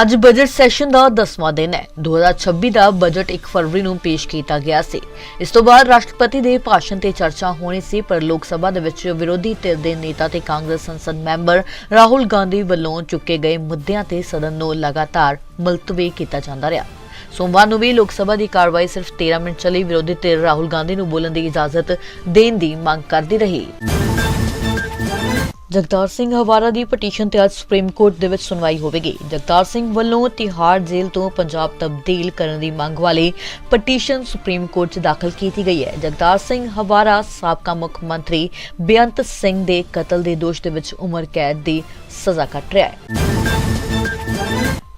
ਅੱਜ budget session ਦਾ 10ਵਾਂ ਦਿਨ ਹੈ। 2026 ਦਾ ਬਜਟ 1 ਫਰਵਰੀ ਨੂੰ ਪੇਸ਼ ਕੀਤਾ ਗਿਆ ਸੀ। ਇਸ ਤੋਂ ਬਾਅਦ ਰਾਸ਼ਟਰਪਤੀ ਦੇ ਭਾਸ਼ਣ ਤੇ ਚਰਚਾ ਹੋਣੀ ਸੀ, ਪਰ ਲੋਕ ਸਭਾ ਦੇ ਵਿੱਚ ਵਿਰੋਧੀ ਧਿਰ ਦੇ ਨੇਤਾ ਤੇ ਕਾਂਗਰਸ ਸੰਸਦ ਮੈਂਬਰ ਰਾਹੁਲ ਗਾਂਧੀ ਵੱਲੋਂ ਚੁੱਕੇ ਗਏ ਮੁੱਦਿਆਂ ਤੇ ਸਦਨ ਨੂੰ ਲਗਾਤਾਰ ਮੁਲਤਵੀ ਕੀਤਾ ਜਾਂਦਾ ਰਿਹਾ। ਸੋਮਵਾਰ ਨੂੰ ਵੀ ਲੋਕ ਸਭਾ ਦੀ ਕਾਰਵਾਈ ਸਿਰਫ 13 ਮਿੰਟ ਚੱਲੀ ਵਿਰੋਧੀ ਧਿਰ ਰਾਹੁਲ ਗਾਂਧੀ ਨੂੰ ਬੋਲਣ ਦੀ ਇਜਾਜ਼ਤ ਦੇਣ ਦੀ ਮੰਗ ਕਰਦੀ ਰਹੀ। ਜਗਤਾਰ ਸਿੰਘ ਹਵਾਰਾ ਦੀ ਪਟੀਸ਼ਨ ਤੇ ਅੱਜ ਸੁਪਰੀਮ ਕੋਰਟ ਦੇ ਵਿੱਚ ਸੁਣਵਾਈ ਹੋਵੇਗੀ। ਜਗਤਾਰ ਸਿੰਘ ਵੱਲੋਂ ਤਿਹਾੜ ਜੇਲ੍ਹ ਤੋਂ ਪੰਜਾਬ ਤਬਦੀਲ ਕਰਨ ਦੀ ਮੰਗ ਵਾਲੀ ਪਟੀਸ਼ਨ ਸੁਪਰੀਮ ਕੋਰਟ 'ਚ ਦਾਖਲ ਕੀਤੀ ਗਈ ਹੈ। ਜਗਤਾਰ ਸਿੰਘ ਹਵਾਰਾ, ਸਾਬਕਾ ਮੁੱਖ ਮੰਤਰੀ ਬੇਅੰਤ ਸਿੰਘ ਦੇ ਕਤਲ ਦੇ ਦੋਸ਼ ਦੇ ਵਿੱਚ ਉਮਰ ਕੈਦ ਦੀ ਸਜ਼ਾ ਕੱਟ ਰਿਹਾ ਹੈ।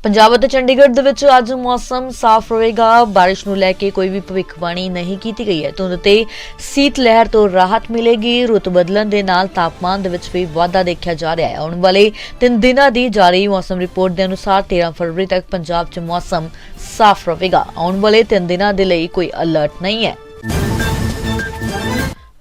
ਪੰਜਾਬ ਅਤੇ ਚੰਡੀਗੜ੍ਹ ਦੇ ਵਿੱਚ ਅੱਜ ਮੌਸਮ ਸਾਫ਼ ਰਹੇਗਾ। ਬਾਰਿਸ਼ ਨੂੰ ਲੈ ਕੇ ਕੋਈ ਵੀ ਭਵਿੱਖਬਾਣੀ ਨਹੀਂ ਕੀਤੀ ਗਈ ਹੈ। ਧੁੰਦ ਤੇ ਸੀਤ ਲਹਿਰ ਤੋਂ ਰਾਹਤ ਮਿਲੇਗੀ। ਰੁੱਤ ਬਦਲਣ ਦੇ ਨਾਲ ਤਾਪਮਾਨ ਦੇ ਵਿੱਚ ਵੀ ਵਾਧਾ ਦੇਖਿਆ ਜਾ ਰਿਹਾ ਹੈ। ਆਉਣ ਵਾਲੇ ਤਿੰਨ ਦਿਨਾਂ ਦੀ ਜਾਰੀ ਮੌਸਮ ਰਿਪੋਰਟ ਦੇ ਅਨੁਸਾਰ 13 ਫਰਵਰੀ ਤੱਕ ਪੰਜਾਬ 'ਚ ਮੌਸਮ ਸਾਫ਼ ਰਹੇਗਾ। ਆਉਣ ਵਾਲੇ ਤਿੰਨ ਦਿਨਾਂ ਦੇ ਲਈ ਕੋਈ ਅਲਰਟ ਨਹੀਂ ਹੈ।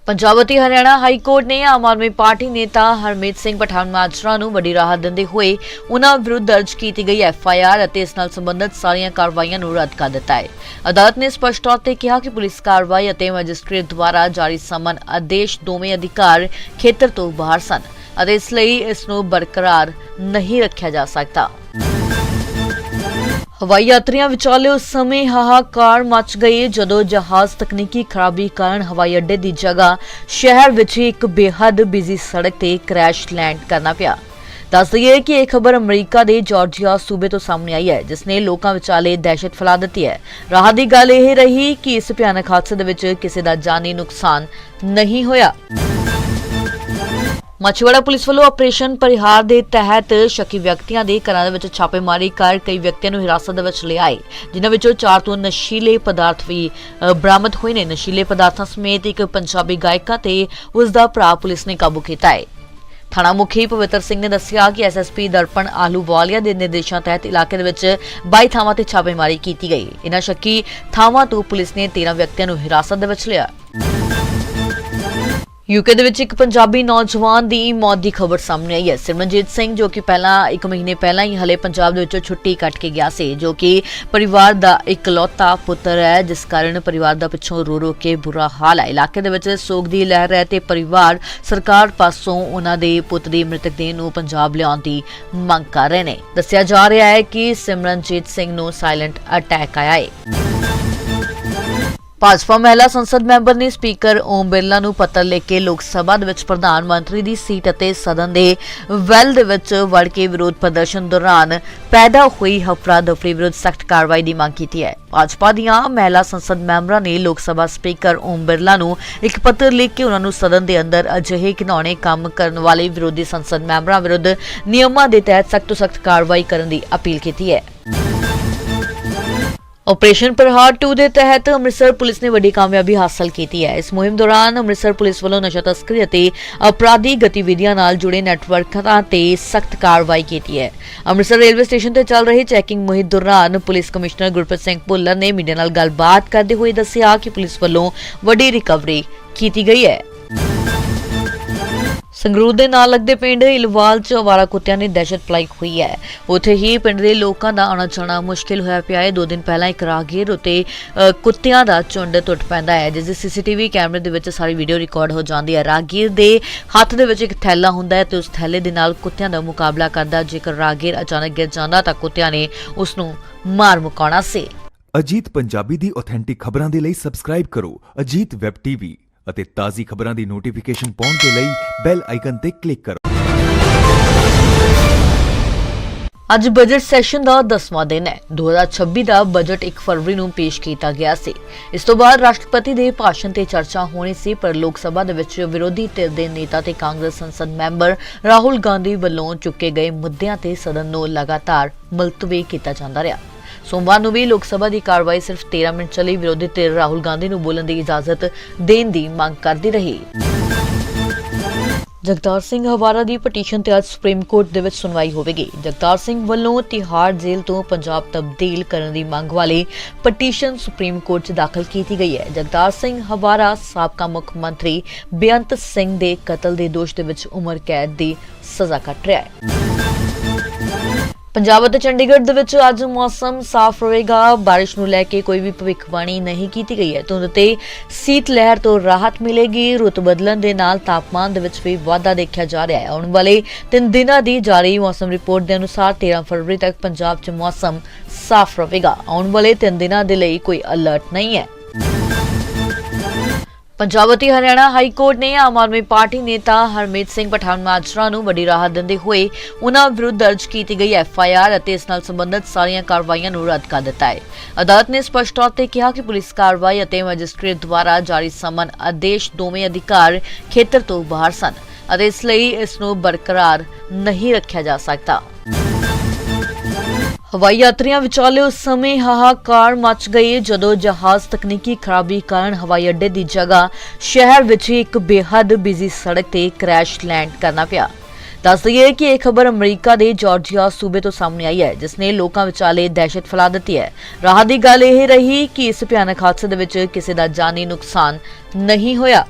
ਪੰਜਾਬ ਅਤੇ ਹਰਿਆਣਾ ਹਾਈ ਕੋਰਟ ਨੇ ਆਮ ਆਦਮੀ ਪਾਰਟੀ ਨੇਤਾ ਹਰਮੀਤ ਸਿੰਘ ਪਠਾਨ ਮਾਜਰਾ ਨੂੰ ਵੱਡੀ ਰਾਹਤ ਦਿੰਦੇ ਹੋਏ ਉਹਨਾਂ ਵਿਰੁੱਧ ਦਰਜ ਕੀਤੀ ਗਈ ਐਫ ਆਈ ਆਰ ਅਤੇ ਇਸ ਨਾਲ ਸੰਬੰਧਿਤ ਸਾਰੀਆਂ ਕਾਰਵਾਈਆਂ ਨੂੰ ਰੱਦ ਕਰ ਦਿੱਤਾ ਹੈ। ਅਦਾਲਤ ਨੇ ਸਪਸ਼ਟ ਤੌਰ ਤੇ ਕਿਹਾ ਕਿ ਪੁਲਿਸ ਕਾਰਵਾਈ ਅਤੇ ਮੈਜਿਸਟ੍ਰੇਟ ਦੁਆਰਾ ਜਾਰੀ ਸਮਨ ਆਦੇਸ਼ ਦੋਵੇਂ ਅਧਿਕਾਰ ਖੇਤਰ ਤੋਂ ਬਾਹਰ ਸਨ ਅਤੇ ਇਸ ਲਈ ਇਸ ਨੂੰ ਬਰਕਰਾਰ ਨਹੀਂ ਰੱਖਿਆ ਜਾ ਸਕਦਾ। ਹਵਾਈ ਯਾਤਰੀਆਂ ਵਿਚਾਲੇ ਉਸ ਸਮੇਂ ਹਾਹਾਕਾਰ ਮਚ ਗਈ ਜਦੋਂ ਜਹਾਜ਼ ਤਕਨੀਕੀ ਖਰਾਬੀ ਕਾਰਨ ਹਵਾਈ ਅੱਡੇ ਦੀ ਜਗ੍ਹਾ ਸ਼ਹਿਰ ਵਿੱਚ ਇੱਕ ਬੇਹੱਦ ਬਿਜ਼ੀ ਸੜਕ ਤੇ ਕ੍ਰੈਸ਼ ਲੈਂਡ ਕਰਨਾ ਪਿਆ। ਦੱਸ ਦਈਏ ਕਿ ਇਹ ਖਬਰ ਅਮਰੀਕਾ ਦੇ ਜਾਰਜੀਆ ਸੂਬੇ ਤੋਂ ਸਾਹਮਣੇ ਆਈ ਹੈ, ਜਿਸ ਨੇ ਲੋਕਾਂ ਵਿਚਾਲੇ ਦਹਿਸ਼ਤ ਫੈਲਾ ਦਿੱਤੀ ਹੈ। ਰਾਹਤ ਦੀ ਗੱਲ ਇਹ ਰਹੀ ਕਿ ਇਸ ਭਿਆਨਕ ਹਾਦਸੇ ਦੇ ਵਿੱਚ ਕਿਸੇ ਦਾ ਜਾਨੀ ਨੁਕਸਾਨ ਨਹੀਂ ਹੋਇਆ। ਮਛਵਾੜਾ ਪੁਲਿਸ ਵੱਲੋਂ ਆਪਰੇਸ਼ਨ ਪਰਿਹਾਰ ਦੇ ਤਹਿਤ ਸ਼ੱਕੀ ਵਿਅਕਤੀਆਂ ਦੇ ਘਰਾਂ ਦੇ ਵਿੱਚ ਛਾਪੇਮਾਰੀ ਕਰ ਕਈ ਵਿਅਕਤੀਆਂ ਨੂੰ ਹਿਰਾਸਤ ਦੇ ਵਿੱਚ ਲਿਆਏ, ਜਿਨ੍ਹਾਂ ਵਿੱਚੋਂ ਚਾਰ ਤੋਂ ਨਸ਼ੀਲੇ ਪਦਾਰਥ ਵੀ ਬਰਾਮਦ ਹੋਏ ਨੇ। ਨਸ਼ੀਲੇ ਪਦਾਰਥਾਂ ਸਮੇਤ ਇੱਕ ਪੰਜਾਬੀ ਗਾਇਕਾ ਤੇ ਉਸ ਦਾ ਭਰਾ ਪੁਲਿਸ ਨੇ ਕਾਬੂ ਕੀਤਾ ਹੈ। ਥਾਣਾ ਮੁਖੀ ਪਵਿੱਤਰ ਸਿੰਘ ਨੇ ਦੱਸਿਆ ਕਿ ਐਸਐਸਪੀ ਦਰਪਣ ਆਲੂਵਾਲੀਆ ਦੇ ਨਿਰਦੇਸ਼ਾਂ ਤਹਿਤ ਇਲਾਕੇ ਦੇ ਵਿੱਚ 22 ਥਾਵਾਂ ਤੇ ਛਾਪੇਮਾਰੀ ਕੀਤੀ ਗਈ। ਇਨ੍ਹਾਂ ਸ਼ੱਕੀ ਥਾਵਾਂ ਤੋਂ ਪੁਲਿਸ ਨੇ 13 ਵਿਅਕਤੀਆਂ ਨੂੰ ਹਿਰਾਸਤ ਦੇ ਵਿੱਚ ਲਿਆ। ਯੂਕੇ ਦੇ ਵਿੱਚ ਇੱਕ ਪੰਜਾਬੀ ਨੌਜਵਾਨ ਦੀ ਮੌਤ ਦੀ ਖਬਰ ਸਾਹਮਣੇ ਆਈ ਹੈ। ਸਿਮਰਨਜੀਤ ਸਿੰਘ, ਜੋ ਕਿ ਪਹਿਲਾਂ ਇੱਕ ਮਹੀਨੇ ਪਹਿਲਾਂ ਹੀ ਹਲੇ ਪੰਜਾਬ ਦੇ ਵਿੱਚੋਂ ਛੁੱਟੀ ਕੱਟ ਕੇ ਗਿਆ ਸੀ, ਜੋ ਕਿ ਪਰਿਵਾਰ ਦਾ ਇਕਲੌਤਾ ਪੁੱਤਰ ਹੈ, ਜਿਸ ਕਾਰਨ ਪਰਿਵਾਰ ਦਾ ਪਿੱਛੋਂ ਰੋ ਰੋ ਕੇ ਬੁਰਾ ਹਾਲ ਹੈ। ਇਲਾਕੇ ਦੇ ਵਿੱਚ ਸੋਗ ਦੀ ਲਹਿਰ ਹੈ ਤੇ ਪਰਿਵਾਰ ਸਰਕਾਰ ਪਾਸੋਂ ਉਹਨਾਂ ਦੇ ਪੁੱਤ ਦੀ ਮ੍ਰਿਤਕ ਦੇਹ ਨੂੰ ਪੰਜਾਬ ਲਿਆਉਣ ਦੀ ਮੰਗ ਕਰ ਰਹੇ ਨੇ। ਦੱਸਿਆ ਜਾ ਰਿਹਾ ਹੈ ਕਿ ਸਿਮਰਨਜੀਤ ਸਿੰਘ ਨੂੰ ਸਾਇਲੈਂਟ ਅਟੈਕ ਆਇਆ ਹੈ। ਭਾਜਪਾ ਮਹਿਲਾ ਸੰਸਦ ਮੈਂਬਰ ਨੇ ਸਪੀਕਰ ਓਮ ਬਿਰਲਾ ਨੂੰ ਪੱਤਰ ਲਿਖ ਕੇ ਲੋਕ ਸਭਾ ਦੇ ਵਿੱਚ ਪ੍ਰਧਾਨ ਮੰਤਰੀ ਦੀ ਸੀਟ ਅਤੇ ਸਦਨ ਦੇ ਵੈਲ ਦੇ ਵਿੱਚ ਵੜ ਕੇ ਵਿਰੋਧ ਪ੍ਰਦਰਸ਼ਨ ਦੌਰਾਨ ਪੈਦਾ ਹੋਈ ਹਫ਼ਰਾ ਦਫਰੀ ਵਿਰੁੱਧ ਸਖਤ ਕਾਰਵਾਈ ਦੀ ਮੰਗ ਕੀਤੀ ਹੈ। ਭਾਜਪਾ ਦੀਆਂ ਮਹਿਲਾ ਸੰਸਦ ਮੈਂਬਰਾਂ ਨੇ ਲੋਕ ਸਭਾ ਸਪੀਕਰ ਓਮ ਬਿਰਲਾ ਨੂੰ ਇੱਕ ਪੱਤਰ ਲਿਖ ਕੇ ਉਹਨਾਂ ਨੂੰ ਸਦਨ ਦੇ ਅੰਦਰ ਅਜਿਹੇ ਘਿਨੌਣੇ ਕੰਮ ਕਰਨ ਵਾਲੇ ਵਿਰੋਧੀ ਸੰਸਦ ਮੈਂਬਰਾਂ ਵਿਰੁੱਧ ਨਿਯਮਾਂ ਦੇ ਤਹਿਤ ਸਖਤ ਤੋਂ ਸਖਤ ਕਾਰਵਾਈ ਕਰਨ ਦੀ ਅਪੀਲ ਕੀਤੀ ਹੈ। ਆਪਰੇਸ਼ਨ ਪ੍ਰਹਾਰ 2 ਦੇ ਤਹਿਤ ਅੰਮ੍ਰਿਤਸਰ ਪੁਲਿਸ ਨੇ ਵੱਡੀ ਕਾਮਯਾਬੀ ਹਾਸਲ ਕੀਤੀ ਹੈ। ਇਸ ਮੁਹਿੰਮ ਦੌਰਾਨ ਅੰਮ੍ਰਿਤਸਰ ਪੁਲਿਸ ਵੱਲੋਂ ਨਸ਼ਾ ਤਸਕਰੀ ਅਤੇ ਅਪਰਾਧੀ ਗਤੀਵਿਧੀਆਂ ਨਾਲ ਜੁੜੇ ਨੈਟਵਰਕਾਂ ਤੇ ਸਖਤ ਕਾਰਵਾਈ ਕੀਤੀ ਹੈ। ਅੰਮ੍ਰਿਤਸਰ ਰੇਲਵੇ ਸਟੇਸ਼ਨ ਤੇ ਚੱਲ ਰਹੀ ਚੈਕਿੰਗ ਮੁਹਿੰਮ ਦੌਰਾਨ ਪੁਲਿਸ ਕਮਿਸ਼ਨਰ ਗੁਰਪ੍ਰੀਤ ਸਿੰਘ ਭੁੱਲਰ ਨੇ ਮੀਡੀਆ ਨਾਲ ਗੱਲਬਾਤ ਕਰਦੇ ਹੋਏ ਦੱਸਿਆ ਕਿ ਪੁਲਿਸ ਵੱਲੋਂ ਵੱਡੀ ਰਿਕਵਰੀ ਕੀਤੀ ਗਈ ਹੈ। ਸੰਗਰੂਰ ਦੇ ਨਾਲ ਲੱਗਦੇ ਪਿੰਡ ਇਲਵਾਲ ਚ ਅਵਾਰਾ ਕੁੱਤਿਆਂ ਨੇ ਦਹਿਸ਼ਤ ਫਲਾਈ ਹੋਈ ਹੈ। ਉੱਥੇ ਹੀ ਪਿੰਡ ਦੇ ਲੋਕਾਂ ਦਾ ਆਣਾ ਜਾਣਾ ਮੁਸ਼ਕਿਲ ਹੋਇਆ ਪਿਆ ਹੈ। ਦੋ ਦਿਨ ਪਹਿਲਾਂ ਇੱਕ ਰਾਹਗੀਰ ਉਤੇ ਕੁੱਤਿਆਂ ਦਾ ਝੁੰਡ ਟੁੱਟ ਪੈਂਦਾ ਹੈ, ਜਿਸ ਦੀ ਸੀਸੀਟੀਵੀ ਕੈਮਰੇ ਦੇ ਵਿੱਚ ਸਾਰੀ ਵੀਡੀਓ ਰਿਕਾਰਡ ਹੋ ਜਾਂਦੀ ਹੈ। ਰਾਹਗੀਰ ਦੇ ਹੱਥ ਦੇ ਵਿੱਚ ਇੱਕ ਥੈਲਾ ਹੁੰਦਾ ਹੈ ਤੇ ਉਸ ਥੈਲੇ ਦੇ ਨਾਲ ਕੁੱਤਿਆਂ ਦਾ ਮੁਕਾਬਲਾ ਕਰਦਾ ਜੇਕਰ ਰਾਗੀਰ ਅਚਾਨਕ ਗਿਰ ਜਾਂਦਾ ਤਾਂ ਕੁੱਤਿਆਂ ਨੇ ਉਸ ਨੂੰ ਮਾਰ ਮੁਕਾਉਣਾ ਸੀ। ਅਜੀਤ ਪੰਜਾਬੀ ਦੀ ਆਥੈਂਟਿਕ ਖਬਰਾਂ ਦੇ ਲਈ ਸਬਸਕ੍ਰਾਈਬ ਕਰੋ। ਅਜੀਤ ਵੈਬ ਟੀਵੀ ਅਤੇ ਤਾਜ਼ੀ ਖਬਰਾਂ ਦੀ ਨੋਟੀਫਿਕੇਸ਼ਨ ਪਾਉਣ ਦੇ ਲਈ ਬੈਲ ਆਈਕਨ ਤੇ ਕਲਿੱਕ ਕਰੋ। ਅੱਜ ਬਜਟ ਸੈਸ਼ਨ ਦਾ 10ਵਾਂ ਦਿਨ ਹੈ। 2026 ਦਾ ਬਜਟ 1 ਫਰਵਰੀ ਨੂੰ ਪੇਸ਼ ਕੀਤਾ ਗਿਆ ਸੀ। ਇਸ ਤੋਂ ਬਾਅਦ ਰਾਸ਼ਟਰਪਤੀ ਦੇ ਭਾਸ਼ਣ ਤੇ ਚਰਚਾ ਹੋਣੀ ਸੀ, ਪਰ ਲੋਕ ਸਭਾ ਦੇ ਵਿੱਚ ਵਿਰੋਧੀ ਧਿਰ ਦੇ ਨੇਤਾ ਤੇ ਕਾਂਗਰਸ ਸੰਸਦ ਮੈਂਬਰ ਰਾਹੁਲ ਗਾਂਧੀ ਵੱਲੋਂ ਚੁੱਕੇ ਗਏ ਮੁੱਦਿਆਂ ਤੇ ਸਦਨ ਨੂੰ ਲਗਾਤਾਰ ਮੁਲਤਵੀ ਕੀਤਾ ਜਾਂਦਾ ਰਿਹਾ। ਸੋਮਵਾਰ ਨੂੰ ਵੀ ਲੋਕ ਸਭਾ ਦੀ ਕਾਰਵਾਈ ਸਿਰਫ 13 ਮਿੰਟ ਚੱਲੀ। ਵਿਰੋਧੀ ਧਿਰ ਰਾਹੁਲ ਗਾਂਧੀ ਨੂੰ ਬੋਲਣ ਦੀ ਇਜਾਜ਼ਤ ਦੇਣ ਦੀ ਮੰਗ ਕਰਦੀ ਰਹੀ। ਜਗਤਾਰ ਸਿੰਘ ਹਵਾਰਾ ਦੀ ਪਟੀਸ਼ਨ ਤੇ ਅੱਜ ਸੁਪਰੀਮ ਕੋਰਟ ਦੇ ਵਿੱਚ ਸੁਣਵਾਈ ਹੋਵੇਗੀ। ਜਗਤਾਰ ਸਿੰਘ ਵੱਲੋਂ ਤਿਹਾੜ ਜੇਲ੍ਹ ਤੋਂ ਪੰਜਾਬ ਤਬਦੀਲ ਕਰਨ ਦੀ ਮੰਗ ਵਾਲੀ ਪਟੀਸ਼ਨ ਸੁਪਰੀਮ ਕੋਰਟ 'ਚ ਦਾਖਲ ਕੀਤੀ ਗਈ ਹੈ। ਜਗਤਾਰ ਸਿੰਘ ਹਵਾਰਾ, ਸਾਬਕਾ ਮੁੱਖ ਮੰਤਰੀ ਬੇਅੰਤ ਸਿੰਘ ਦੇ ਕਤਲ ਦੇ ਦੋਸ਼ ਦੇ ਵਿੱਚ ਉਮਰ ਕੈਦ ਦੀ ਸਜ਼ਾ ਕੱਟ ਰਿਹਾ ਹੈ। ਪੰਜਾਬ ਅਤੇ ਚੰਡੀਗੜ੍ਹ ਦੇ ਵਿੱਚ ਅੱਜ ਮੌਸਮ ਸਾਫ਼ ਰਹੇਗਾ। ਬਾਰਿਸ਼ ਨੂੰ ਲੈ ਕੇ ਕੋਈ ਵੀ ਭਵਿੱਖਬਾਣੀ ਨਹੀਂ ਕੀਤੀ ਗਈ ਹੈ। ਧੁੰਦ ਤੇ ਸੀਤ ਲਹਿਰ ਤੋਂ ਰਾਹਤ ਮਿਲੇਗੀ। ਰੁੱਤ ਬਦਲਣ ਦੇ ਨਾਲ ਤਾਪਮਾਨ ਦੇ ਵਿੱਚ ਵੀ ਵਾਧਾ ਦੇਖਿਆ ਜਾ ਰਿਹਾ ਹੈ। ਆਉਣ ਵਾਲੇ ਤਿੰਨ ਦਿਨਾਂ ਦੀ ਜਾਰੀ ਮੌਸਮ ਰਿਪੋਰਟ ਦੇ ਅਨੁਸਾਰ 13 ਫਰਵਰੀ ਤੱਕ ਪੰਜਾਬ 'ਚ ਮੌਸਮ ਸਾਫ਼ ਰਹੇਗਾ। ਆਉਣ ਵਾਲੇ ਤਿੰਨ ਦਿਨਾਂ ਦੇ ਲਈ ਕੋਈ ਅਲਰਟ ਨਹੀਂ ਹੈ। ਪੰਜਾਬ ਅਤੇ ਹਰਿਆਣਾ ਹਾਈ ਕੋਰਟ ਨੇ ਆਮ ਆਦਮੀ ਪਾਰਟੀ ਨੇਤਾ ਹਰਮੀਤ ਸਿੰਘ ਪਠਾਨ ਮਾਜਰਾ ਨੂੰ ਵੱਡੀ ਰਾਹਤ ਦਿੰਦੇ ਹੋਏ ਉਹਨਾਂ ਵਿਰੁੱਧ ਦਰਜ ਕੀਤੀ ਗਈ ਐਫ ਆਈ ਆਰ ਅਤੇ ਇਸ ਨਾਲ ਸੰਬੰਧਿਤ ਸਾਰੀਆਂ ਕਾਰਵਾਈਆਂ ਨੂੰ ਰੱਦ ਕਰ ਦਿੱਤਾ ਹੈ ਅਦਾਲਤ ਨੇ ਸਪਸ਼ਟ ਤੌਰ ਤੇ ਕਿਹਾ ਕਿ ਪੁਲਿਸ ਕਾਰਵਾਈ ਅਤੇ ਮੈਜਿਸਟ੍ਰੇਟ ਦੁਆਰਾ ਜਾਰੀ ਸਮਨ ਆਦੇਸ਼ ਦੋਵੇਂ ਅਧਿਕਾਰ ਖੇਤਰ ਤੋਂ ਬਾਹਰ ਸਨ ਅਤੇ ਇਸ ਲਈ ਇਸ ਨੂੰ ਬਰਕਰਾਰ ਨਹੀਂ ਰੱਖਿਆ ਜਾ ਸਕਦਾ ਹਵਾਈ ਯਾਤਰੀਆਂ ਵਿਚਾਲੇ ਉਸ ਸਮੇਂ ਹਾਹਾਕਾਰ ਮਚ ਗਈ ਜਦੋਂ ਜਹਾਜ਼ ਤਕਨੀਕੀ ਖਰਾਬੀ ਕਾਰਨ ਹਵਾਈ ਅੱਡੇ ਦੀ ਜਗ੍ਹਾ ਸ਼ਹਿਰ ਵਿੱਚ ਹੀ ਇੱਕ ਬੇਹੱਦ ਬਿਜ਼ੀ ਸੜਕ ਤੇ ਕ੍ਰੈਸ਼ ਲੈਂਡ ਕਰਨਾ ਪਿਆ। ਦੱਸ ਦਈਏ ਕਿ ਇਹ ਖਬਰ ਅਮਰੀਕਾ ਦੇ ਜਾਰਜੀਆ ਸੂਬੇ ਤੋਂ ਸਾਹਮਣੇ ਆਈ ਹੈ, ਜਿਸ ਨੇ ਲੋਕਾਂ ਵਿਚਾਲੇ ਦਹਿਸ਼ਤ ਫੈਲਾ ਦਿੱਤੀ ਹੈ। ਰਾਹਤ ਦੀ ਗੱਲ ਇਹ ਰਹੀ ਕਿ ਇਸ ਭਿਆਨਕ ਹਾਦਸੇ ਦੇ ਵਿੱਚ ਕਿਸੇ ਦਾ ਜਾਨੀ ਨੁਕਸਾਨ ਨਹੀਂ ਹੋਇਆ।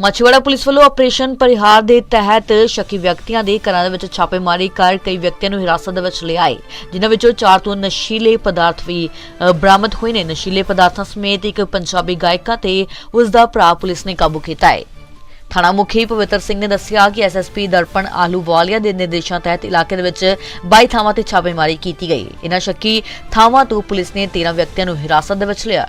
ਮਛਵਾੜਾ ਪੁਲਿਸ ਵੱਲੋਂ ਆਪਰੇਸ਼ਨ ਪਰਿਹਾਰ ਦੇ ਤਹਿਤ ਸ਼ੱਕੀ ਵਿਅਕਤੀਆਂ ਦੇ ਘਰਾਂ ਦੇ ਵਿੱਚ ਛਾਪੇਮਾਰੀ ਕਰ ਕਈ ਵਿਅਕਤੀਆਂ ਨੂੰ ਹਿਰਾਸਤ ਦੇ ਵਿੱਚ ਲਿਆਏ ਜਿਨ੍ਹਾਂ ਵਿੱਚੋਂ ਚਾਰ ਤੋਂ ਨਸ਼ੀਲੇ ਪਦਾਰਥ ਵੀ ਅ, ਬਰਾਮਦ ਹੋਏ ਨੇ। ਨਸ਼ੀਲੇ ਪਦਾਰਥਾਂ ਸਮੇਤ ਇੱਕ ਪੰਜਾਬੀ ਗਾਇਕਾ ਤੇ ਉਸ ਦਾ ਭਰਾ ਪੁਲਿਸ ਨੇ ਕਾਬੂ ਕੀਤਾ ਹੈ। ਥਾਣਾ ਮੁਖੀ ਪਵਿੱਤਰ ਸਿੰਘ ਨੇ ਦੱਸਿਆ ਕਿ ਐਸਐਸਪੀ ਦਰਪਣ ਆਲੂਵਾਲੀਆ ਦੇ ਨਿਰਦੇਸ਼ਾਂ ਤਹਿਤ ਇਲਾਕੇ ਦੇ ਵਿੱਚ 22 ਥਾਵਾਂ ਤੇ ਛਾਪੇਮਾਰੀ ਕੀਤੀ ਗਈ। ਇਹਨਾਂ ਸ਼ੱਕੀ ਥਾਵਾਂ ਤੋਂ ਪੁਲਿਸ ਨੇ 13 ਵਿਅਕਤੀਆਂ ਨੂੰ ਹਿਰਾਸਤ ਦੇ ਵਿੱਚ ਲਿਆ।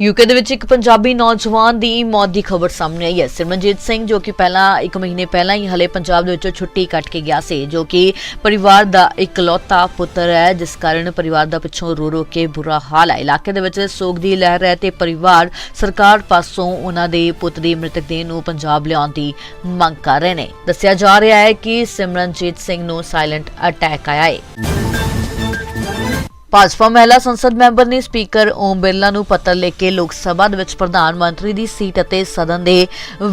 ਯੂਕੇ ਦੇ ਵਿੱਚ ਇੱਕ ਪੰਜਾਬੀ ਨੌਜਵਾਨ ਦੀ ਮੌਤ ਦੀ ਖਬਰ ਸਾਹਮਣੇ ਆਈ ਹੈ। ਸਿਮਰਨਜੀਤ ਸਿੰਘ, ਜੋ ਕਿ ਪਹਿਲਾਂ, ਇੱਕ ਮਹੀਨੇ ਪਹਿਲਾਂ ਹੀ ਹਲੇ ਪੰਜਾਬ ਦੇ ਵਿੱਚੋਂ ਛੁੱਟੀ ਕੱਟ ਕੇ ਗਿਆ ਸੀ, ਜੋ ਕਿ ਪਰਿਵਾਰ ਦਾ ਇਕਲੌਤਾ ਪੁੱਤਰ ਹੈ, ਜਿਸ ਕਾਰਨ ਪਰਿਵਾਰ ਦਾ ਪਿੱਛੋਂ ਰੋ ਰੋ ਕੇ ਬੁਰਾ ਹਾਲ ਹੈ। ਇਲਾਕੇ ਦੇ ਵਿੱਚ ਸੋਗ ਦੀ ਲਹਿਰ ਹੈ ਤੇ ਪਰਿਵਾਰ ਸਰਕਾਰ ਪਾਸੋਂ ਉਹਨਾਂ ਦੇ ਪੁੱਤ ਦੀ ਮ੍ਰਿਤਕ ਦੇਹ ਨੂੰ ਪੰਜਾਬ ਲਿਆਉਣ ਦੀ ਮੰਗ ਕਰ ਰਹੇ ਨੇ। ਦੱਸਿਆ ਜਾ ਰਿਹਾ ਹੈ ਕਿ ਸਿਮਰਨਜੀਤ ਸਿੰਘ ਨੂੰ ਸਾਇਲੈਂਟ ਅਟੈਕ ਆਇਆ ਹੈ। ਭਾਜਪਾ ਮਹਿਲਾ ਸੰਸਦ ਮੈਂਬਰ ਨੇ ਸਪੀਕਰ ਓਮ ਬਿਰਲਾ ਨੂੰ ਪੱਤਰ ਲਿਖ ਕੇ ਲੋਕ ਸਭਾ ਦੇ ਵਿੱਚ ਪ੍ਰਧਾਨ ਮੰਤਰੀ ਦੀ ਸੀਟ ਅਤੇ ਸਦਨ ਦੇ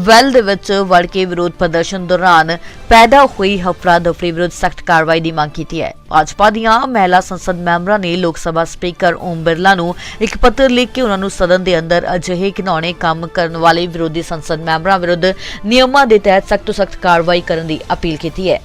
ਵੈਲ ਦੇ ਵਿੱਚ ਵੜ ਕੇ ਵਿਰੋਧ ਪ੍ਰਦਰਸ਼ਨ ਦੌਰਾਨ ਪੈਦਾ ਹੋਈ ਹਫਰਾ ਦਫਰੀ ਵਿਰੁੱਧ ਸਖਤ ਕਾਰਵਾਈ ਦੀ ਮੰਗ ਕੀਤੀ ਹੈ। ਭਾਜਪਾ ਦੀਆਂ ਮਹਿਲਾ ਸੰਸਦ ਮੈਂਬਰਾਂ ਨੇ ਲੋਕ ਸਭਾ ਸਪੀਕਰ ਓਮ ਬਿਰਲਾ ਨੂੰ ਇੱਕ ਪੱਤਰ ਲਿਖ ਕੇ ਉਹਨਾਂ ਨੂੰ ਸਦਨ ਦੇ ਅੰਦਰ ਅਜਿਹੇ ਘਿਨੌਣੇ ਕੰਮ ਕਰਨ ਵਾਲੇ ਵਿਰੋਧੀ ਸੰਸਦ ਮੈਂਬਰਾਂ ਵਿਰੁੱਧ ਨਿਯਮਾਂ ਦੇ ਤਹਿਤ ਸਖਤ ਤੋਂ ਸਖਤ ਕਾਰਵਾਈ ਕਰਨ ਦੀ ਅਪੀਲ ਕੀਤੀ ਹੈ।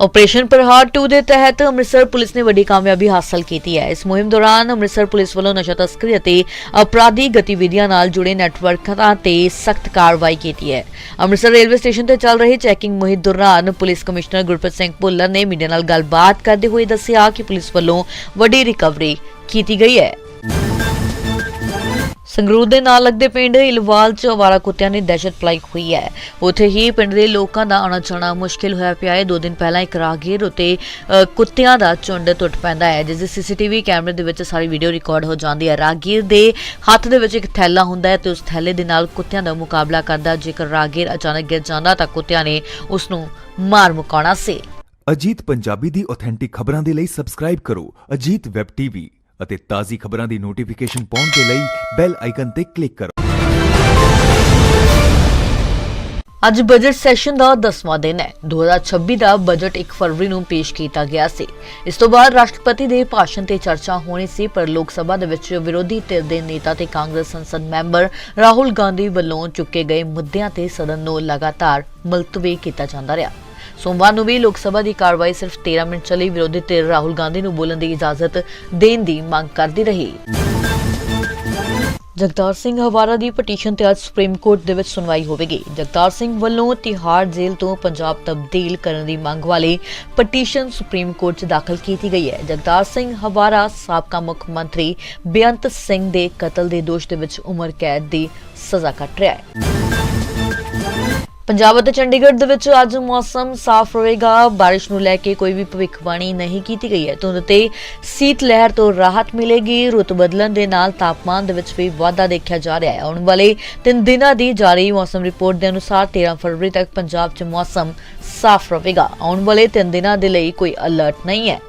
ਆਪਰੇਸ਼ਨ ਪ੍ਰਹਾਰ 2 ਦੇ ਤਹਿਤ ਅੰਮ੍ਰਿਤਸਰ ਪੁਲਿਸ ਨੇ ਵੱਡੀ ਕਾਮਯਾਬੀ ਹਾਸਲ ਕੀਤੀ ਹੈ। ਇਸ ਮੁਹਿੰਮ ਦੌਰਾਨ ਅੰਮ੍ਰਿਤਸਰ ਪੁਲਿਸ ਵੱਲੋਂ ਨਸ਼ਾ ਤਸਕਰੀ ਅਤੇ ਅਪਰਾਧੀ ਗਤੀਵਿਧੀਆਂ ਨਾਲ ਜੁੜੇ ਨੈਟਵਰਕਾਂ ਤੇ ਸਖਤ ਕਾਰਵਾਈ ਕੀਤੀ ਹੈ। ਅੰਮ੍ਰਿਤਸਰ ਰੇਲਵੇ ਸਟੇਸ਼ਨ ਤੇ ਚੱਲ ਰਹੀ ਚੈਕਿੰਗ ਮੁਹਿੰਮ ਦੌਰਾਨ ਪੁਲਿਸ ਕਮਿਸ਼ਨਰ ਗੁਰਪ੍ਰੀਤ ਸਿੰਘ ਭੁੱਲਰ ਨੇ ਮੀਡੀਆ ਨਾਲ ਗੱਲਬਾਤ ਕਰਦੇ ਹੋਏ ਦੱਸਿਆ ਕਿ ਪੁਲਿਸ ਵੱਲੋਂ ਵੱਡੀ ਰਿਕਵਰੀ ਕੀਤੀ ਗਈ ਹੈ। ਸੰਗਰੂਰ ਦੇ ਨਾਲ ਲੱਗਦੇ ਪਿੰਡ ਇਲਵਾਲ ਚ ਅਵਾਰਾ ਕੁੱਤਿਆਂ ਨੇ ਦਹਿਸ਼ਤ ਫਲਾਈ ਹੋਈ ਹੈ। ਉੱਥੇ ਹੀ ਪਿੰਡ ਦੇ ਲੋਕਾਂ ਦਾ ਆਉਣਾ ਜਾਣਾ ਮੁਸ਼ਕਿਲ ਹੋਇਆ ਪਿਆ ਹੈ। ਦੋ ਦਿਨ ਪਹਿਲਾਂ ਇੱਕ ਰਾਹਗੀਰ ਉਤੇ ਕੁੱਤਿਆਂ ਦਾ ਝੁੰਡ ਟੁੱਟ ਪੈਂਦਾ ਹੈ, ਜਿਸ ਦੀ ਸੀਸੀਟੀਵੀ ਕੈਮਰੇ ਦੇ ਵਿੱਚ ਸਾਰੀ ਵੀਡੀਓ ਰਿਕਾਰਡ ਹੋ ਜਾਂਦੀ ਹੈ। ਰਾਹਗੀਰ ਦੇ ਹੱਥ ਦੇ ਵਿੱਚ ਇੱਕ ਥੈਲਾ ਹੁੰਦਾ ਹੈ ਤੇ ਉਸ ਥੈਲੇ ਦੇ ਨਾਲ ਕੁੱਤਿਆਂ ਦਾ ਮੁਕਾਬਲਾ ਕਰਦਾ ਜੇਕਰ ਰਾਗੀਰ ਅਚਾਨਕ ਗਿਰ ਜਾਂਦਾ ਤਾਂ ਕੁੱਤਿਆਂ ਨੇ ਉਸ ਨੂੰ ਮਾਰ ਮੁਕਾਉਣਾ ਸੀ। ਅਜੀਤ ਪੰਜਾਬੀ ਦੀ ਆਥੈਂਟਿਕ ਖਬਰਾਂ ਦੇ ਲਈ ਸਬਸਕ੍ਰਾਈਬ ਕਰੋ। ਅਜੀਤ ਵੈਬ ਟੀਵੀ ਅਤੇ ਤਾਜ਼ੀ ਖਬਰਾਂ ਦੀ ਨੋਟੀਫਿਕੇਸ਼ਨ ਪਾਉਣ ਦੇ ਲਈ ਬੈਲ ਆਈਕਨ ਤੇ ਕਲਿੱਕ ਕਰੋ। ਅੱਜ ਬਜਟ ਸੈਸ਼ਨ ਦਾ 10ਵਾਂ ਦਿਨ ਹੈ। 2026 ਦਾ ਬਜਟ 1 ਫਰਵਰੀ ਨੂੰ ਪੇਸ਼ ਕੀਤਾ ਗਿਆ ਸੀ। ਇਸ ਤੋਂ ਬਾਅਦ ਰਾਸ਼ਟਰਪਤੀ ਦੇ ਭਾਸ਼ਣ ਤੇ ਚਰਚਾ ਹੋਣੀ ਸੀ, ਪਰ ਲੋਕ ਸਭਾ ਦੇ ਵਿੱਚ ਵਿਰੋਧੀ ਧਿਰ ਦੇ ਨੇਤਾ ਤੇ ਕਾਂਗਰਸ ਸੰਸਦ ਮੈਂਬਰ ਰਾਹੁਲ ਗਾਂਧੀ ਵੱਲੋਂ ਚੁੱਕੇ ਗਏ ਮੁੱਦਿਆਂ ਤੇ ਸਦਨ ਨੂੰ ਲਗਾਤਾਰ ਮੁਲਤਵੀ ਕੀਤਾ ਜਾਂਦਾ ਰਿਹਾ। ਸੋਮਵਾਰ ਨੂੰ ਵੀ ਲੋਕ ਸਭਾ ਦੀ ਕਾਰਵਾਈ ਸਿਰਫ 13 ਮਿੰਟ ਚੱਲੀ ਵਿਰੋਧੀ ਧਿਰ ਰਾਹੁਲ ਗਾਂਧੀ ਨੂੰ ਬੋਲਣ ਦੀ ਇਜਾਜ਼ਤ ਦੇਣ ਦੀ ਮੰਗ ਕਰਦੀ ਰਹੀ। ਜਗਤਾਰ ਸਿੰਘ ਹਵਾਰਾ ਦੀ ਪਟੀਸ਼ਨ ਤੇ ਅੱਜ ਸੁਪਰੀਮ ਕੋਰਟ ਦੇ ਵਿੱਚ ਸੁਣਵਾਈ ਹੋਵੇਗੀ। ਜਗਤਾਰ ਸਿੰਘ ਵੱਲੋਂ ਤਿਹਾੜ ਜੇਲ੍ਹ ਤੋਂ ਪੰਜਾਬ ਤਬਦੀਲ ਕਰਨ ਦੀ ਮੰਗ ਵਾਲੀ ਪਟੀਸ਼ਨ ਸੁਪਰੀਮ ਕੋਰਟ 'ਚ ਦਾਖਲ ਕੀਤੀ ਗਈ ਹੈ। ਜਗਤਾਰ ਸਿੰਘ ਹਵਾਰਾ, ਸਾਬਕਾ ਮੁੱਖ ਮੰਤਰੀ ਬੇਅੰਤ ਸਿੰਘ ਦੇ ਕਤਲ ਦੇ ਦੋਸ਼ ਦੇ ਵਿੱਚ ਉਮਰ ਕੈਦ ਦੀ ਸਜ਼ਾ ਕੱਟ ਰਿਹਾ ਹੈ। ਪੰਜਾਬ ਅਤੇ ਚੰਡੀਗੜ੍ਹ ਦੇ ਵਿੱਚ ਅੱਜ ਮੌਸਮ ਸਾਫ਼ ਰਹੇਗਾ। ਬਾਰਿਸ਼ ਨੂੰ ਲੈ ਕੇ ਕੋਈ ਵੀ ਭਵਿੱਖਬਾਣੀ ਨਹੀਂ ਕੀਤੀ ਗਈ ਹੈ। ਧੁੰਦ ਤੇ ਸੀਤ ਲਹਿਰ ਤੋਂ ਰਾਹਤ ਮਿਲੇਗੀ। ਰੁੱਤ ਬਦਲਣ ਦੇ ਨਾਲ ਤਾਪਮਾਨ ਦੇ ਵਿੱਚ ਵੀ ਵਾਧਾ ਦੇਖਿਆ ਜਾ ਰਿਹਾ ਹੈ। ਆਉਣ ਵਾਲੇ ਤਿੰਨ ਦਿਨਾਂ ਦੀ ਜਾਰੀ ਮੌਸਮ ਰਿਪੋਰਟ ਦੇ ਅਨੁਸਾਰ 13 ਫਰਵਰੀ ਤੱਕ ਪੰਜਾਬ 'ਚ ਮੌਸਮ ਸਾਫ਼ ਰਹੇਗਾ। ਆਉਣ ਵਾਲੇ ਤਿੰਨ ਦਿਨਾਂ ਦੇ ਲਈ ਕੋਈ ਅਲਰਟ ਨਹੀਂ ਹੈ।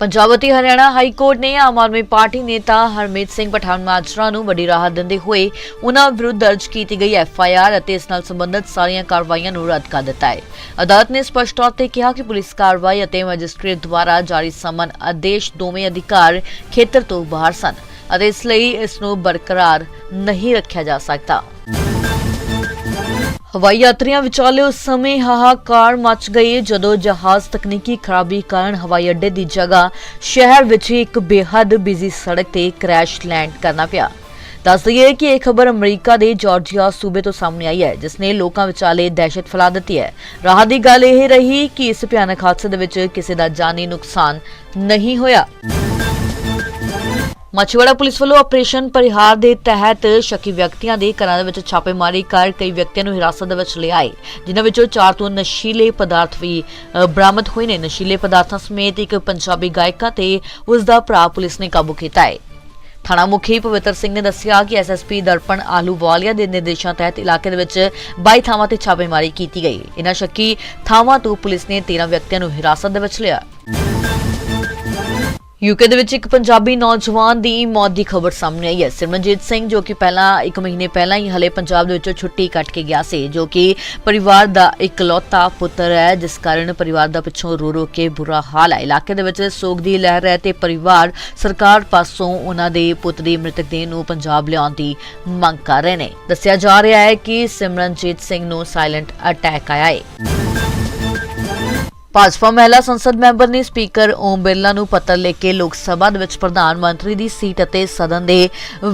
ਪੰਜਾਬ ਅਤੇ ਹਰਿਆਣਾ ਹਾਈ ਕੋਰਟ ਨੇ ਆਮ ਆਦਮੀ ਪਾਰਟੀ ਨੇਤਾ ਹਰਮੀਤ ਸਿੰਘ ਪਠਾਨ ਮਾਜਰਾ ਨੂੰ ਵੱਡੀ ਰਾਹਤ ਦਿੰਦੇ ਹੋਏ ਉਹਨਾਂ ਵਿਰੁੱਧ ਦਰਜ ਕੀਤੀ ਗਈ ਐਫ ਆਈ ਆਰ ਅਤੇ ਇਸ ਨਾਲ ਸੰਬੰਧਿਤ ਸਾਰੀਆਂ ਕਾਰਵਾਈਆਂ ਨੂੰ ਰੱਦ ਕਰ ਦਿੱਤਾ ਹੈ ਅਦਾਲਤ ਨੇ ਸਪਸ਼ਟ ਤੌਰ ਤੇ ਕਿਹਾ ਕਿ ਪੁਲਿਸ ਕਾਰਵਾਈ ਅਤੇ ਮੈਜਿਸਟ੍ਰੇਟ ਦੁਆਰਾ ਜਾਰੀ ਸਮਨ ਆਦੇਸ਼ ਦੋਵੇਂ ਅਧਿਕਾਰ ਖੇਤਰ ਤੋਂ ਬਾਹਰ ਸਨ ਅਤੇ ਇਸ ਲਈ ਇਸ ਨੂੰ ਬਰਕਰਾਰ ਨਹੀਂ ਰੱਖਿਆ ਜਾ ਸਕਦਾ ਹਵਾਈ ਯਾਤਰੀਆਂ ਵਿਚਾਲੇ ਉਸ ਸਮੇਂ ਹਾਹਾਕਾਰ ਮਚ ਗਈ ਜਦੋਂ ਜਹਾਜ਼ ਤਕਨੀਕੀ ਖਰਾਬੀ ਕਾਰਨ ਹਵਾਈ ਅੱਡੇ ਦੀ ਜਗ੍ਹਾ ਸ਼ਹਿਰ ਵਿੱਚ ਹੀ ਇੱਕ ਬੇਹੱਦ ਬਿਜ਼ੀ ਸੜਕ ਤੇ ਕ੍ਰੈਸ਼ ਲੈਂਡ ਕਰਨਾ ਪਿਆ। ਦੱਸ ਦਈਏ ਕਿ ਇਹ ਖਬਰ ਅਮਰੀਕਾ ਦੇ ਜਾਰਜੀਆ ਸੂਬੇ ਤੋਂ ਸਾਹਮਣੇ ਆਈ ਹੈ, ਜਿਸ ਨੇ ਲੋਕਾਂ ਵਿਚਾਲੇ ਦਹਿਸ਼ਤ ਫੈਲਾ ਦਿੱਤੀ ਹੈ। ਰਾਹਤ ਦੀ ਗੱਲ ਇਹ ਰਹੀ ਕਿ ਇਸ ਭਿਆਨਕ ਹਾਦਸੇ ਦੇ ਵਿੱਚ ਕਿਸੇ ਦਾ ਜਾਨੀ ਨੁਕਸਾਨ ਨਹੀਂ ਹੋਇਆ। ਮਾਛੀਵਾੜਾ ਪੁਲਿਸ ਵੱਲੋਂ ਆਪਰੇਸ਼ਨ ਪਰਿਹਾਰ ਦੇ ਤਹਿਤ ਸ਼ੱਕੀ ਵਿਅਕਤੀਆਂ ਦੇ ਘਰਾਂ ਦੇ ਵਿੱਚ ਛਾਪੇਮਾਰੀ ਕਰ ਕਈ ਵਿਅਕਤੀਆਂ ਨੂੰ ਹਿਰਾਸਤ ਦੇ ਵਿੱਚ ਲਿਆ ਹੈ ਜਿਨ੍ਹਾਂ ਵਿੱਚੋਂ ਚਾਰ ਤੋਂ ਨਸ਼ੀਲੇ ਪਦਾਰਥ ਵੀ ਬਰਾਮਦ ਹੋਏ ਨੇ। ਨਸ਼ੀਲੇ ਪਦਾਰਥਾਂ ਸਮੇਤ ਇੱਕ ਪੰਜਾਬੀ ਗਾਇਕਾ ਤੇ ਉਸ ਦਾ ਭਰਾ ਪੁਲਿਸ ਨੇ ਕਾਬੂ ਕੀਤਾ ਹੈ। ਥਾਣਾ ਮੁਖੀ ਪਵਿੱਤਰ ਸਿੰਘ ਨੇ ਦੱਸਿਆ ਕਿ ਐਸਐਸਪੀ ਦਰਪਣ ਆਲੂਵਾਲੀਆ ਦੇ ਨਿਰਦੇਸ਼ਾਂ ਤਹਿਤ ਇਲਾਕੇ ਦੇ ਵਿੱਚ 22 ਥਾਵਾਂ ਤੇ ਛਾਪੇਮਾਰੀ ਕੀਤੀ ਗਈ। ਇਹਨਾਂ ਸ਼ੱਕੀ ਥਾਵਾਂ ਤੋਂ ਪੁਲਿਸ ਨੇ 13 ਵਿਅਕਤੀਆਂ ਨੂੰ ਹਿਰਾਸਤ ਦੇ ਵਿੱਚ ਲਿਆ। ਯੂਕੇ ਦੇ ਵਿੱਚ ਇੱਕ ਪੰਜਾਬੀ ਨੌਜਵਾਨ ਦੀ ਮੌਤ ਦੀ ਖਬਰ ਸਾਹਮਣੇ ਆਈ ਹੈ। ਸਿਮਰਨਜੀਤ ਸਿੰਘ, ਜੋ ਕਿ ਪਹਿਲਾਂ ਇੱਕ ਮਹੀਨੇ ਪਹਿਲਾਂ ਹੀ ਹਲੇ ਪੰਜਾਬ ਦੇ ਵਿੱਚੋਂ ਛੁੱਟੀ ਕੱਟ ਕੇ ਗਿਆ ਸੀ, ਜੋ ਕਿ ਪਰਿਵਾਰ ਦਾ ਇਕਲੌਤਾ ਪੁੱਤਰ ਹੈ, ਜਿਸ ਕਾਰਨ ਪਰਿਵਾਰ ਦਾ ਪਿੱਛੋਂ ਰੋ ਰੋ ਕੇ ਬੁਰਾ ਹਾਲ ਹੈ। ਇਲਾਕੇ ਦੇ ਵਿੱਚ ਸੋਗ ਦੀ ਲਹਿਰ ਹੈ ਤੇ ਪਰਿਵਾਰ ਸਰਕਾਰ ਪਾਸੋਂ ਉਹਨਾਂ ਦੇ ਪੁੱਤ ਦੀ ਮ੍ਰਿਤਕ ਦੇਹ ਨੂੰ ਪੰਜਾਬ ਲਿਆਉਣ ਦੀ ਮੰਗ ਕਰ ਰਹੇ ਨੇ। ਦੱਸਿਆ ਜਾ ਰਿਹਾ ਹੈ ਕਿ ਸਿਮਰਨਜੀਤ ਸਿੰਘ ਨੂੰ ਸਾਇਲੈਂਟ ਅਟੈਕ ਆਇਆ ਹੈ। ਭਾਜਪਾ ਮਹਿਲਾ ਸੰਸਦ ਮੈਂਬਰ ਨੇ ਸਪੀਕਰ ਓਮ ਬਿਰਲਾ ਨੂੰ ਪੱਤਰ ਲਿਖ ਕੇ ਲੋਕ ਸਭਾ ਦੇ ਵਿੱਚ ਪ੍ਰਧਾਨ ਮੰਤਰੀ ਦੀ ਸੀਟ ਅਤੇ ਸਦਨ ਦੇ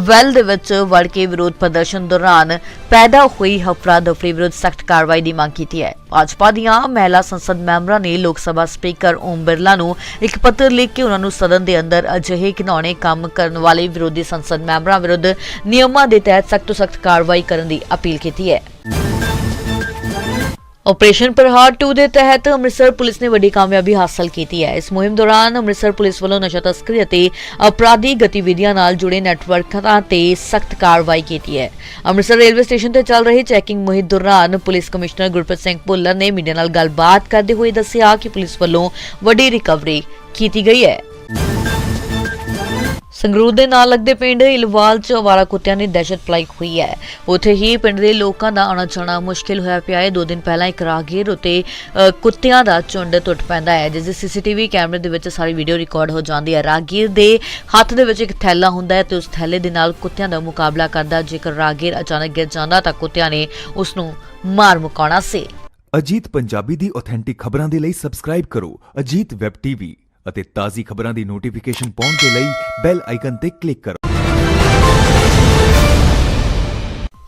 ਵੈਲ ਦੇ ਵਿੱਚ ਵੜ ਕੇ ਵਿਰੋਧ ਪ੍ਰਦਰਸ਼ਨ ਦੌਰਾਨ ਪੈਦਾ ਹੋਈ ਹਫਰਾ ਦਫਰੀ ਵਿਰੁੱਧ ਸਖਤ ਕਾਰਵਾਈ ਦੀ ਮੰਗ ਕੀਤੀ ਹੈ। ਭਾਜਪਾ ਦੀਆਂ ਮਹਿਲਾ ਸੰਸਦ ਮੈਂਬਰਾਂ ਨੇ ਲੋਕ ਸਭਾ ਸਪੀਕਰ ਓਮ ਬਿਰਲਾ ਨੂੰ ਇੱਕ ਪੱਤਰ ਲਿਖ ਕੇ ਉਹਨਾਂ ਨੂੰ ਸਦਨ ਦੇ ਅੰਦਰ ਅਜਿਹੇ ਘਿਨੌਣੇ ਕੰਮ ਕਰਨ ਵਾਲੇ ਵਿਰੋਧੀ ਸੰਸਦ ਮੈਂਬਰਾਂ ਵਿਰੁੱਧ ਨਿਯਮਾਂ ਦੇ ਤਹਿਤ ਸਖਤ ਤੋਂ ਸਖਤ ਕਾਰਵਾਈ ਕਰਨ ਦੀ ਅਪੀਲ ਕੀਤੀ ਹੈ। ਆਪਰੇਸ਼ਨ ਪ੍ਰਹਾਰ 2 ਦੇ ਤਹਿਤ ਅੰਮ੍ਰਿਤਸਰ ਪੁਲਿਸ ਨੇ ਵੱਡੀ ਕਾਮਯਾਬੀ ਹਾਸਲ ਕੀਤੀ ਹੈ। ਇਸ ਮੁਹਿੰਮ ਦੌਰਾਨ ਅੰਮ੍ਰਿਤਸਰ ਪੁਲਿਸ ਵੱਲੋਂ ਨਸ਼ਾ ਤਸਕਰੀ ਅਤੇ ਅਪਰਾਧੀ ਗਤੀਵਿਧੀਆਂ ਨਾਲ ਜੁੜੇ ਨੈਟਵਰਕਾਂ ਤੇ ਸਖਤ ਕਾਰਵਾਈ ਕੀਤੀ ਹੈ। ਅੰਮ੍ਰਿਤਸਰ ਰੇਲਵੇ ਸਟੇਸ਼ਨ ਤੇ ਚੱਲ ਰਹੀ ਚੈਕਿੰਗ ਮੁਹਿੰਮ ਦੌਰਾਨ ਪੁਲਿਸ ਕਮਿਸ਼ਨਰ ਗੁਰਪ੍ਰੀਤ ਸਿੰਘ ਭੁੱਲਰ ਨੇ ਮੀਡੀਆ ਨਾਲ ਗੱਲਬਾਤ ਕਰਦੇ ਹੋਏ ਦੱਸਿਆ ਕਿ ਪੁਲਿਸ ਵੱਲੋਂ ਵੱਡੀ ਰਿਕਵਰੀ ਕੀਤੀ ਗਈ ਹੈ। ਸੰਗਰੂਰ ਦੇ ਨਾਲ ਲੱਗਦੇ ਪਿੰਡ ਇਲਵਾਲ ਚ ਅਵਾਰਾ ਕੁੱਤਿਆਂ ਨੇ ਦਹਿਸ਼ਤ ਫਲਾਈ ਹੋਈ ਹੈ। ਉੱਥੇ ਹੀ ਪਿੰਡ ਦੇ ਲੋਕਾਂ ਦਾ ਆਉਣਾ ਜਾਣਾ ਮੁਸ਼ਕਿਲ ਹੋਇਆ ਪਿਆ ਹੈ। ਦੋ ਦਿਨ ਪਹਿਲਾਂ ਇੱਕ ਰਾਗੀਰ ਉਤੇ ਕੁੱਤਿਆਂ ਦਾ ਝੁੰਡ ਟੁੱਟ ਪੈਂਦਾ ਹੈ, ਜਿਸ ਦੇ ਸੀਸੀਟੀਵੀ ਕੈਮਰੇ ਦੇ ਵਿੱਚ ਸਾਰੀ ਵੀਡੀਓ ਰਿਕਾਰਡ ਹੋ ਜਾਂਦੀ ਹੈ। ਰਾਗੀਰ ਦੇ ਹੱਥ ਦੇ ਵਿੱਚ ਇੱਕ ਥੈਲਾ ਹੁੰਦਾ ਹੈ ਤੇ ਉਸ ਥੈਲੇ ਦੇ ਨਾਲ ਕੁੱਤਿਆਂ ਦਾ ਮੁਕਾਬਲਾ ਕਰਦਾ ਜੇਕਰ ਰਾਗੀਰ ਅਚਾਨਕ ਗਿਰ ਜਾਂਦਾ ਤਾਂ ਕੁੱਤਿਆਂ ਨੇ ਉਸ ਨੂੰ ਮਾਰ ਮੁਕਾਉਣਾ ਸੀ। ਅਜੀਤ ਪੰਜਾਬੀ ਦੀ ਆਥੈਂਟਿਕ ਖਬਰਾਂ ਦੇ ਲਈ ਸਬਸਕ੍ਰਾਈਬ ਕਰੋ। ਅਜੀਤ ਵੈਬ ਟੀਵੀ ਅਤੇ ਤਾਜ਼ੀ ਖਬਰਾਂ ਦੀ ਨੋਟੀਫਿਕੇਸ਼ਨ ਪਾਉਣ ਦੇ ਲਈ ਬੈਲ ਆਈਕਨ ਤੇ ਕਲਿੱਕ ਕਰੋ।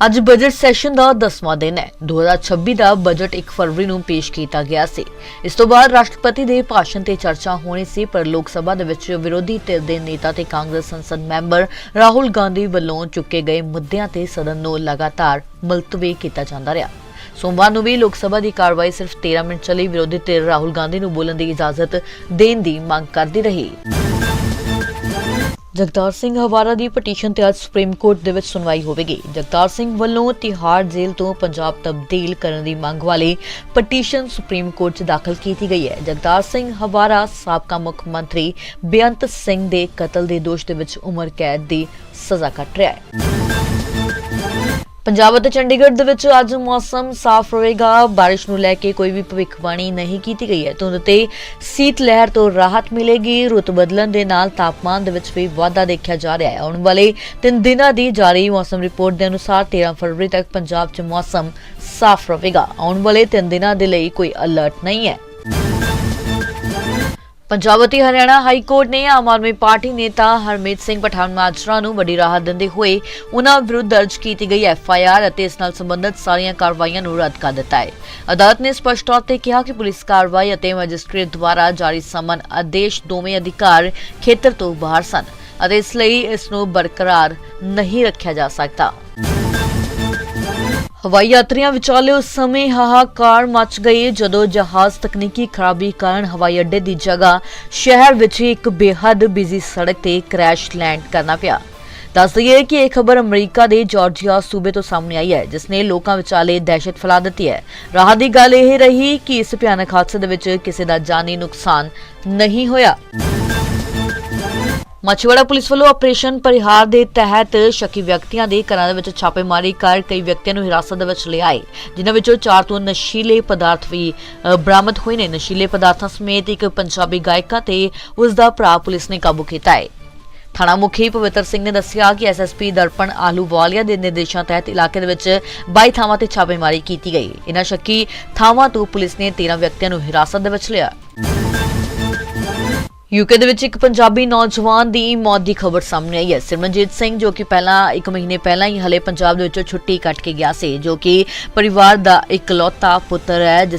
ਅੱਜ ਬਜਟ ਸੈਸ਼ਨ ਦਾ 10ਵਾਂ ਦਿਨ ਹੈ। 2026 ਦਾ ਬਜਟ 1 ਫਰਵਰੀ ਨੂੰ ਪੇਸ਼ ਕੀਤਾ ਗਿਆ ਸੀ। ਇਸ ਤੋਂ ਬਾਅਦ ਰਾਸ਼ਟਰਪਤੀ ਦੇ ਭਾਸ਼ਣ ਤੇ ਚਰਚਾ ਹੋਣੀ ਸੀ, ਪਰ ਲੋਕ ਸਭਾ ਦੇ ਵਿੱਚ ਵਿਰੋਧੀ ਧਿਰ ਦੇ ਨੇਤਾ ਤੇ ਕਾਂਗਰਸ ਸੰਸਦ ਮੈਂਬਰ ਰਾਹੁਲ ਗਾਂਧੀ ਵੱਲੋਂ ਚੁੱਕੇ ਗਏ ਮੁੱਦਿਆਂ ਤੇ ਸਦਨ ਨੂੰ ਲਗਾਤਾਰ ਮੁਲਤਵੀ ਕੀਤਾ ਜਾਂਦਾ ਰਿਹਾ। ਸੋਮਵਾਰ ਨੂੰ ਵੀ ਲੋਕ ਸਭਾ ਦੀ ਕਾਰਵਾਈ ਸਿਰਫ 13 ਮਿੰਟ ਚੱਲੀ। ਵਿਰੋਧੀ ਧਿਰ ਰਾਹੁਲ ਗਾਂਧੀ ਨੂੰ ਬੋਲਣ ਦੀ ਇਜਾਜ਼ਤ ਦੇਣ ਦੀ ਮੰਗ ਕਰਦੀ ਰਹੀ। ਜਗਤਾਰ ਸਿੰਘ ਹਵਾਰਾ ਦੀ ਪਟੀਸ਼ਨ ਤੇ ਅੱਜ ਸੁਪਰੀਮ ਕੋਰਟ ਦੇ ਵਿੱਚ ਸੁਣਵਾਈ ਹੋਵੇਗੀ। ਜਗਤਾਰ ਸਿੰਘ ਵੱਲੋਂ ਤਿਹਾੜ ਜੇਲ੍ਹ ਤੋਂ ਪੰਜਾਬ ਤਬਦੀਲ ਕਰਨ ਦੀ ਮੰਗ ਵਾਲੀ ਪਟੀਸ਼ਨ ਸੁਪਰੀਮ ਕੋਰਟ 'ਚ ਦਾਖਲ ਕੀਤੀ ਗਈ ਹੈ। ਜਗਤਾਰ ਸਿੰਘ ਹਵਾਰਾ, ਸਾਬਕਾ ਮੁੱਖ ਮੰਤਰੀ ਬੇਅੰਤ ਸਿੰਘ ਦੇ ਕਤਲ ਦੇ ਦੋਸ਼ ਦੇ ਵਿੱਚ ਉਮਰ ਕੈਦ ਦੀ ਸਜ਼ਾ ਕੱਟ ਰਿਹਾ ਹੈ। ਪੰਜਾਬ ਅਤੇ ਚੰਡੀਗੜ੍ਹ ਦੇ ਵਿੱਚ ਅੱਜ ਮੌਸਮ ਸਾਫ਼ ਰਹੇਗਾ। ਬਾਰਿਸ਼ ਨੂੰ ਲੈ ਕੇ ਕੋਈ ਵੀ ਭਵਿੱਖਬਾਣੀ ਨਹੀਂ ਕੀਤੀ ਗਈ ਹੈ। ਧੁੰਦ ਤੇ ਸੀਤ ਲਹਿਰ ਤੋਂ ਰਾਹਤ ਮਿਲੇਗੀ। ਰੁੱਤ ਬਦਲਣ ਦੇ ਨਾਲ ਤਾਪਮਾਨ ਦੇ ਵਿੱਚ ਵੀ ਵਾਧਾ ਦੇਖਿਆ ਜਾ ਰਿਹਾ ਹੈ। ਆਉਣ ਵਾਲੇ 3 ਦਿਨਾਂ ਦੀ ਜਾਰੀ ਮੌਸਮ ਰਿਪੋਰਟ ਦੇ ਅਨੁਸਾਰ 13 ਫਰਵਰੀ ਤੱਕ ਪੰਜਾਬ 'ਚ ਮੌਸਮ ਸਾਫ਼ ਰਹੇਗਾ। ਆਉਣ ਵਾਲੇ 3 ਦਿਨਾਂ ਦੇ ਲਈ ਕੋਈ ਅਲਰਟ ਨਹੀਂ ਹੈ। ਪੰਜਾਬ ਅਤੇ ਹਰਿਆਣਾ ਹਾਈ ਕੋਰਟ ਨੇ ਆਮ ਆਦਮੀ ਪਾਰਟੀ ਨੇਤਾ ਹਰਮੀਤ ਸਿੰਘ ਪਠਾਨ ਮਾਜਰਾ ਨੂੰ ਵੱਡੀ ਰਾਹਤ ਦਿੰਦੇ ਹੋਏ ਉਹਨਾਂ ਵਿਰੁੱਧ ਦਰਜ ਕੀਤੀ ਗਈ ਐਫ ਆਈ ਆਰ ਅਤੇ ਇਸ ਨਾਲ ਸੰਬੰਧਿਤ ਸਾਰੀਆਂ ਕਾਰਵਾਈਆਂ ਨੂੰ ਰੱਦ ਕਰ ਦਿੱਤਾ ਹੈ। ਅਦਾਲਤ ਨੇ ਸਪਸ਼ਟ ਤੌਰ ਤੇ ਕਿਹਾ ਕਿ ਪੁਲਿਸ ਕਾਰਵਾਈ ਅਤੇ ਮੈਜਿਸਟ੍ਰੇਟ ਦੁਆਰਾ ਜਾਰੀ ਸਮਨ ਆਦੇਸ਼ ਦੋਵੇਂ ਅਧਿਕਾਰ ਖੇਤਰ ਤੋਂ ਬਾਹਰ ਸਨ ਅਤੇ ਇਸ ਲਈ ਇਸ ਨੂੰ ਬਰਕਰਾਰ ਨਹੀਂ ਰੱਖਿਆ ਜਾ ਸਕਦਾ। ਹਵਾਈ ਯਾਤਰੀਆਂ ਵਿਚਾਲੇ ਉਸ ਸਮੇਂ ਹਾਹਾਕਾਰ ਮਚ ਗਈ ਜਦੋਂ ਜਹਾਜ਼ ਤਕਨੀਕੀ ਖਰਾਬੀ ਕਾਰਨ ਹਵਾਈ ਅੱਡੇ ਦੀ ਜਗ੍ਹਾ ਸ਼ਹਿਰ ਵਿੱਚ ਇੱਕ ਬੇਹੱਦ ਬਿਜ਼ੀ ਸੜਕ ਤੇ ਕ੍ਰੈਸ਼ ਲੈਂਡ ਕਰਨਾ ਪਿਆ। ਦੱਸ ਦਈਏ ਕਿ ਇਹ ਖਬਰ ਅਮਰੀਕਾ ਦੇ ਜਾਰਜੀਆ ਸੂਬੇ ਤੋਂ ਸਾਹਮਣੇ ਆਈ ਹੈ, ਜਿਸ ਨੇ ਲੋਕਾਂ ਵਿਚਾਲੇ ਦਹਿਸ਼ਤ ਫੈਲਾ ਦਿੱਤੀ ਹੈ। ਰਾਹਤ ਦੀ ਗੱਲ ਇਹ ਰਹੀ ਕਿ ਇਸ ਭਿਆਨਕ ਹਾਦਸੇ ਦੇ ਵਿੱਚ ਕਿਸੇ ਦਾ ਜਾਨੀ ਨੁਕਸਾਨ ਨਹੀਂ ਹੋਇਆ। ਮਾਛੀਵਾੜਾ ਪੁਲਿਸ ਵੱਲੋਂ ਆਪਰੇਸ਼ਨ ਪਰਿਹਾਰ ਦੇ ਤਹਿਤ ਸ਼ੱਕੀ ਵਿਅਕਤੀਆਂ ਦੇ ਘਰਾਂ ਦੇ ਵਿੱਚ ਛਾਪੇਮਾਰੀ ਕਰ ਕਈ ਵਿਅਕਤੀਆਂ ਨੂੰ ਹਿਰਾਸਤ ਦੇ ਵਿੱਚ ਲਿਆ ਹੈ ਜਿਨ੍ਹਾਂ ਵਿੱਚੋਂ ਚਾਰ ਤੋਂ ਨਸ਼ੀਲੇ ਪਦਾਰਥ ਵੀ ਬਰਾਮਦ ਹੋਏ ਨੇ। ਨਸ਼ੀਲੇ ਪਦਾਰਥਾਂ ਸਮੇਤ ਇੱਕ ਪੰਜਾਬੀ ਗਾਇਕਾ ਤੇ ਉਸ ਦਾ ਭਰਾ ਪੁਲਿਸ ਨੇ ਕਾਬੂ ਕੀਤਾ ਹੈ। ਥਾਣਾ ਮੁਖੀ ਪਵਿੱਤਰ ਸਿੰਘ ਨੇ ਦੱਸਿਆ ਕਿ ਐਸਐਸਪੀ ਦਰਪਣ ਆਲੂਵਾਲੀਆ ਦੇ ਨਿਰਦੇਸ਼ਾਂ ਤਹਿਤ ਇਲਾਕੇ ਦੇ ਵਿੱਚ 22 ਥਾਵਾਂ ਤੇ ਛਾਪੇਮਾਰੀ ਕੀਤੀ ਗਈ। ਇਨ੍ਹਾਂ ਸ਼ੱਕੀ ਥਾਵਾਂ ਤੋਂ ਪੁਲਿਸ ਨੇ 13 ਵਿਅਕਤੀਆਂ ਨੂੰ ਹਿਰਾਸਤ ਦੇ ਵਿੱਚ ਲਿਆ। ਯੂਕੇ ਦੇ ਵਿੱਚ ਇੱਕ ਪੰਜਾਬੀ ਨੌਜਵਾਨ ਦੀ ਮੌਤ ਦੀ ਖਬਰ ਸਾਹਮਣੇ ਆਈ ਹੈ। ਸਿਮਰਨਜੀਤ ਸਿੰਘ ਜੋ ਕਿ ਪਹਿਲਾਂ ਇੱਕ ਮਹੀਨੇ ਪਹਿਲਾਂ ਹੀ ਹਲੇ ਪੰਜਾਬ ਦੇ ਵਿੱਚੋਂ ਛੁੱਟੀ ਕੱਟ ਕੇ ਗਿਆ ਸੀ, ਜੋ ਕਿ ਪਰਿਵਾਰ ਦਾ ਇਕਲੌਤਾ ਪੁੱਤਰ ਹੈ, ਜਿਸ